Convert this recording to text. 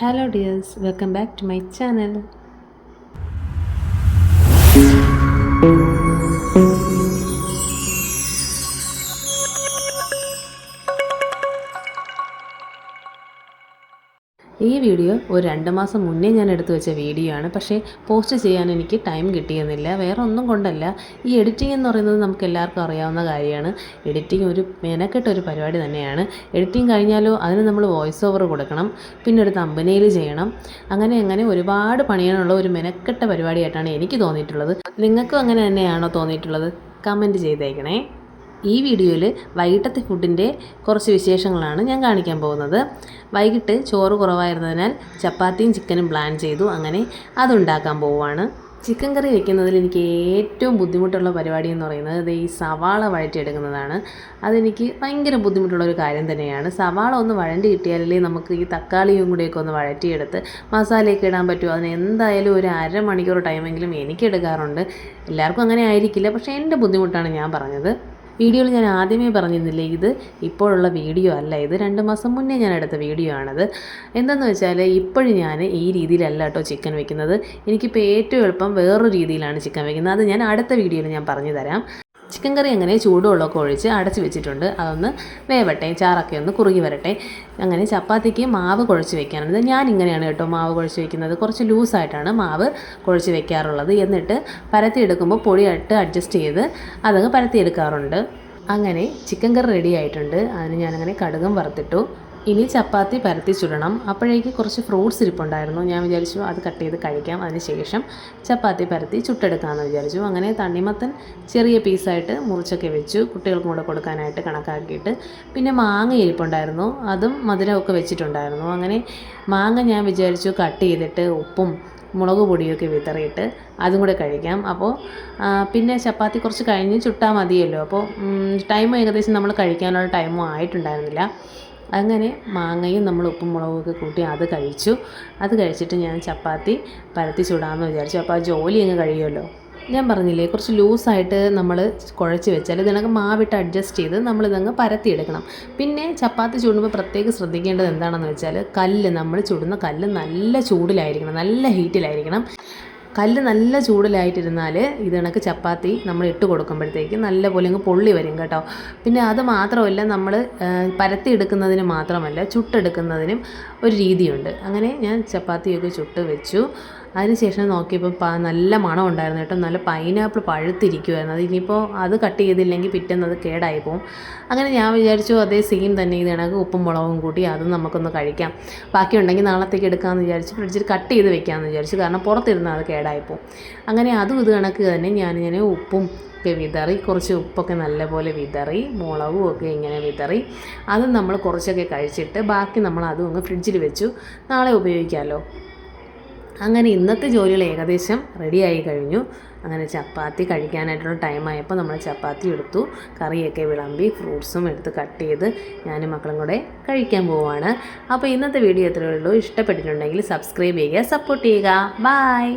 hello dears welcome back to my channel ഈ video ഒരു രണ്ട് മാസം മുന്നേ ഞാൻ എടുത്തു വെച്ച വീഡിയോ ആണ്. പക്ഷേ പോസ്റ്റ് ചെയ്യാൻ എനിക്ക് ടൈം കിട്ടിയെന്നില്ല വേറെ ഒന്നും കൊണ്ടല്ല. ഈ എഡിറ്റിംഗ് എന്ന് പറയുന്നത് നമുക്ക് എല്ലാവർക്കും അറിയാവുന്ന കാര്യമാണ്. എഡിറ്റിംഗ് ഒരു മെനക്കെട്ട ഒരു പരിപാടി തന്നെയാണ്. എഡിറ്റിംഗ് കഴിഞ്ഞാലോ അതിന് നമ്മൾ വോയിസ് ഓവർ കൊടുക്കണം. പിന്നെ ഒരു തമ്പനയിൽ ചെയ്യണം. അങ്ങനെ അങ്ങനെ ഒരുപാട് പണിയാനുള്ള ഒരു മെനക്കെട്ട പരിപാടിയായിട്ടാണ് എനിക്ക് തോന്നിയിട്ടുള്ളത്. നിങ്ങൾക്കും അങ്ങനെ തന്നെയാണോ തോന്നിയിട്ടുള്ളത്? കമന്റ് ചെയ്തേക്കണേ. ഈ വീഡിയോയിൽ വൈകിട്ടത്തെ ഫുഡിന്റെ കുറച്ച് വിശേഷങ്ങളാണ് ഞാൻ കാണിക്കാൻ പോകുന്നത്. വൈകിട്ട് ചോറ് കുറവായിരുന്നതിനാൽ ചപ്പാത്തിയും ചിക്കനും പ്ലാൻ ചെയ്തു. അങ്ങനെ അതുണ്ടാക്കാൻ പോവുകയാണ് ചിക്കൻ കറി വെക്കുന്നതിൽ എനിക്ക് ഏറ്റവും ബുദ്ധിമുട്ടുള്ള പരിപാടി എന്ന് പറയുന്നത് ഈ സവാള വഴറ്റിയെടുക്കുന്നതാണ്. അതെനിക്ക് ഭയങ്കര ബുദ്ധിമുട്ടുള്ള ഒരു കാര്യം തന്നെയാണ്. സവാള ഒന്ന് വഴണ്ടി കിട്ടിയാലേ നമുക്ക് ഈ തക്കാളിയും കൂടെയൊക്കെ ഒന്ന് വഴറ്റിയെടുത്ത് മസാലയൊക്കെ ഇടാൻ പറ്റുമോ അതിന് എന്തായാലും ഒരു അരമണിക്കൂർ ടൈമെങ്കിലും എനിക്ക് എടുക്കാറുണ്ട്. എല്ലാവർക്കും അങ്ങനെ ആയിരിക്കില്ല. പക്ഷേ എന്റെ ബുദ്ധിമുട്ടാണ് ഞാൻ പറഞ്ഞത്. വീഡിയോയിൽ ഞാൻ ആദ്യമേ പറഞ്ഞിരുന്നില്ലേ ഇത് ഇപ്പോഴുള്ള വീഡിയോ അല്ല ഇത് രണ്ട് മാസം മുന്നേ ഞാൻ എടുത്ത വീഡിയോ ആണത്. എന്തെന്ന് വെച്ചാൽ ഇപ്പോഴും ഞാൻ ഈ രീതിയിലല്ല കേട്ടോ ചിക്കൻ വെക്കുന്നത്. എനിക്കിപ്പോൾ ഏറ്റവും എളുപ്പം വേറൊരു രീതിയിലാണ് ചിക്കൻ വെക്കുന്നത്. അത് ഞാൻ അടുത്ത വീഡിയോയിൽ ഞാൻ പറഞ്ഞു തരാം. ചിക്കൻ കറി അങ്ങനെ ചൂടുവെള്ളമൊക്കെ ഒഴിച്ച് അടച്ച് വെച്ചിട്ടുണ്ട്. അതൊന്ന് വേവട്ടെ ചാറൊക്കെ ഒന്ന് കുറുകി വരട്ടെ. അങ്ങനെ ചപ്പാത്തിക്ക് മാവ് കുഴച്ച് വെക്കാനുള്ളത് ഞാൻ ഇങ്ങനെയാണ് കേട്ടോ മാവ് കുഴച്ച് വെക്കുന്നത്. കുറച്ച് ലൂസായിട്ടാണ് മാവ് കുഴച്ച് വെക്കാറുള്ളത്. എന്നിട്ട് പരത്തി എടുക്കുമ്പോൾ പൊടിയായിട്ട് അഡ്ജസ്റ്റ് ചെയ്ത് അതങ്ങ് പരത്തി എടുക്കാറുണ്ട് അങ്ങനെ ചിക്കൻ കറി റെഡി ആയിട്ടുണ്ട്. അതിന് ഞാനങ്ങനെ കടുകും വറുത്തിട്ടു. ഇനി ചപ്പാത്തി പരത്തി ചുടണം. അപ്പോഴേക്ക് കുറച്ച് ഫ്രൂട്ട്സ് ഇരിപ്പുണ്ടായിരുന്നു. ഞാൻ വിചാരിച്ചു അത് കട്ട് ചെയ്ത് കഴിക്കാം. അതിനുശേഷം ചപ്പാത്തി പരത്തി ചുട്ടെടുക്കാമെന്ന് വിചാരിച്ചു. അങ്ങനെ തണ്ണിമത്തൻ ചെറിയ പീസായിട്ട് മുറിച്ചൊക്കെ വെച്ചു. കുട്ടികൾക്കും കൂടെ കൊടുക്കാനായിട്ട് കണക്കാക്കിയിട്ട്. പിന്നെ മാങ്ങ ഇരിപ്പുണ്ടായിരുന്നു. അതും മധുരമൊക്കെ വെച്ചിട്ടുണ്ടായിരുന്നു. അങ്ങനെ മാങ്ങ ഞാൻ വിചാരിച്ചു കട്ട് ചെയ്തിട്ട് ഉപ്പും മുളക് പൊടിയൊക്കെ വിതറിയിട്ട് അതും കൂടെ കഴിക്കാം. അപ്പോൾ പിന്നെ ചപ്പാത്തി കുറച്ച് കഴിഞ്ഞ് ചുട്ടാൽ മതിയല്ലോ. അപ്പോൾ ടൈം ഏകദേശം നമ്മൾ കഴിക്കാനുള്ള ടൈമും ആയിട്ടുണ്ടായിരുന്നില്ല. അങ്ങനെ മാങ്ങയും നമ്മൾ ഉപ്പും മുളകൊക്കെ കൂട്ടി അത് കഴിച്ചു. അത് കഴിച്ചിട്ട് ഞാൻ ചപ്പാത്തി പരത്തി ചൂടാമെന്ന് വിചാരിച്ചു. അപ്പോൾ ആ ജോലി അങ്ങ് കഴിയുമല്ലോ? ഞാൻ പറഞ്ഞില്ലേ കുറച്ച് ലൂസായിട്ട് നമ്മൾ കുഴച്ച് വെച്ചാൽ ഇതിനൊക്കെ മാവിട്ട് അഡ്ജസ്റ്റ് ചെയ്ത് നമ്മളിതങ്ങ് പരത്തിയെടുക്കണം. പിന്നെ ചപ്പാത്തി ചൂടുമ്പോൾ പ്രത്യേകം ശ്രദ്ധിക്കേണ്ടത് എന്താണെന്ന് വെച്ചാൽ കല്ല് നമ്മൾ ചുടുന്ന കല്ല് നല്ല ചൂടിലായിരിക്കണം നല്ല ഹീറ്റിലായിരിക്കണം. കല്ല് നല്ല ചൂടിലായിട്ടിരുന്നാൽ ഇത് കണക്ക് ചപ്പാത്തി നമ്മൾ ഇട്ട് കൊടുക്കുമ്പോഴത്തേക്ക് നല്ല പോലെ അങ്ങ് പൊള്ളി വരും കേട്ടോ. പിന്നെ അത് മാത്രമല്ല നമ്മൾ പരത്തി എടുക്കുന്നതിന് മാത്രമല്ല ചുട്ടെടുക്കുന്നതിനും ഒരു രീതിയുണ്ട്. അങ്ങനെ ഞാൻ ചപ്പാത്തിയൊക്കെ ചുട്ട് വെച്ചു. അതിനുശേഷം നോക്കിയപ്പോൾ നല്ല മണം ഉണ്ടായിരുന്നു കേട്ടോ. നല്ല പൈനാപ്പിൾ പഴുത്തിരിക്കുമായിരുന്നു അത് ഇനിയിപ്പോൾ അത് കട്ട് ചെയ്തില്ലെങ്കിൽ പിറ്റേന്ന് അത് കേടായി പോകും അങ്ങനെ ഞാൻ വിചാരിച്ചു അതേ സെയിം തന്നെ ഇത് കണക്ക് ഉപ്പും മുളകും കൂട്ടി അതും നമുക്കൊന്ന് കഴിക്കാം. ബാക്കിയുണ്ടെങ്കിൽ നാളത്തേക്ക് എടുക്കാമെന്ന് വിചാരിച്ചു. ഫ്രിഡ്ജിൽ കട്ട് ചെയ്ത് വെക്കാമെന്ന് വിചാരിച്ചു. കാരണം പുറത്തിരുന്ന് അത് കേടായി പോകും അങ്ങനെ അതും ഇത് കണക്ക് തന്നെ ഞാനിങ്ങനെ ഉപ്പും ഒക്കെ വിതറി കുറച്ച് ഉപ്പൊക്കെ നല്ലപോലെ വിതറി മുളകും ഒക്കെ ഇങ്ങനെ വിതറി അതും നമ്മൾ കുറച്ചൊക്കെ കഴിച്ചിട്ട് ബാക്കി നമ്മൾ അതും അങ്ങ് ഫ്രിഡ്ജിൽ വെച്ചു. നാളെ ഉപയോഗിക്കാമല്ലോ അങ്ങനെ ഇന്നത്തെ ജോലികൾ ഏകദേശം റെഡിയായി കഴിഞ്ഞു. അങ്ങനെ ചപ്പാത്തി കഴിക്കാനായിട്ടുള്ള ടൈമായപ്പോൾ നമ്മൾ ചപ്പാത്തി എടുത്തു. കറിയൊക്കെ വിളമ്പി ഫ്രൂട്ട്സും എടുത്ത് കട്ട് ചെയ്ത് ഞാനും മക്കളും കൂടെ കഴിക്കാൻ പോവുകയാണ് അപ്പോൾ ഇന്നത്തെ വീഡിയോ എത്രയുള്ളൂ ഇഷ്ടപ്പെട്ടിട്ടുണ്ടെങ്കിൽ സബ്സ്ക്രൈബ് ചെയ്യുക സപ്പോർട്ട് ചെയ്യുക. ബായ്